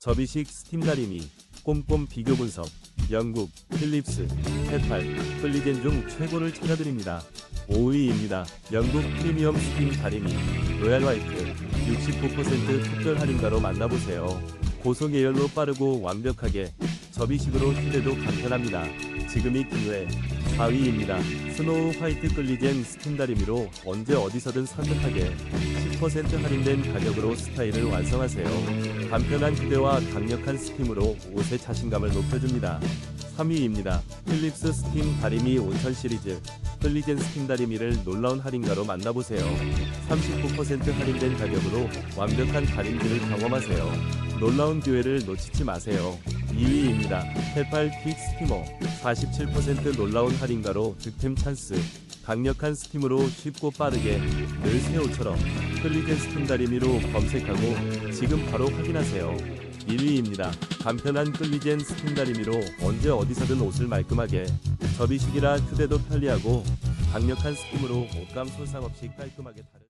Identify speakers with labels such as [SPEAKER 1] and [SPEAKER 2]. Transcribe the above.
[SPEAKER 1] 접이식 스팀 다리미, 꼼꼼 비교 분석, 영국, 필립스, 페팔, 플리젠 중 최고를 찾아드립니다. 5위입니다. 영국 프리미엄 스팀 다리미, 로얄 화이트, 69% 특별 할인가로 만나보세요. 고속 예열로 빠르고 완벽하게, 접이식으로 휴대도 간편합니다. 지금이 기회. 4위입니다. 스노우 화이트 끌리젠 스팀 다리미로 언제 어디서든 산뜻하게 10% 할인된 가격으로 스타일을 완성하세요. 간편한 휴대와 강력한 스팀으로 옷의 자신감을 높여줍니다. 3위입니다. 필립스 스팀 다리미 온천 시리즈 끌리젠 스팀 다리미를 놀라운 할인가로 만나보세요. 39% 할인된 가격으로 완벽한 다림질을 경험하세요. 놀라운 기회를 놓치지 마세요. 2위입니다. 페팔 퀵 스티머 47% 놀라운 할인가로 득템 찬스 강력한 스팀으로 쉽고 빠르게 늘새 옷처럼 끌리젠 스팀 다리미로 검색하고 지금 바로 확인하세요. 1위입니다. 간편한 끌리젠 스팀 다리미로 언제 어디서든 옷을 말끔하게 접이식이라 휴대도 편리하고 강력한 스팀으로 옷감 손상 없이 깔끔하게 다른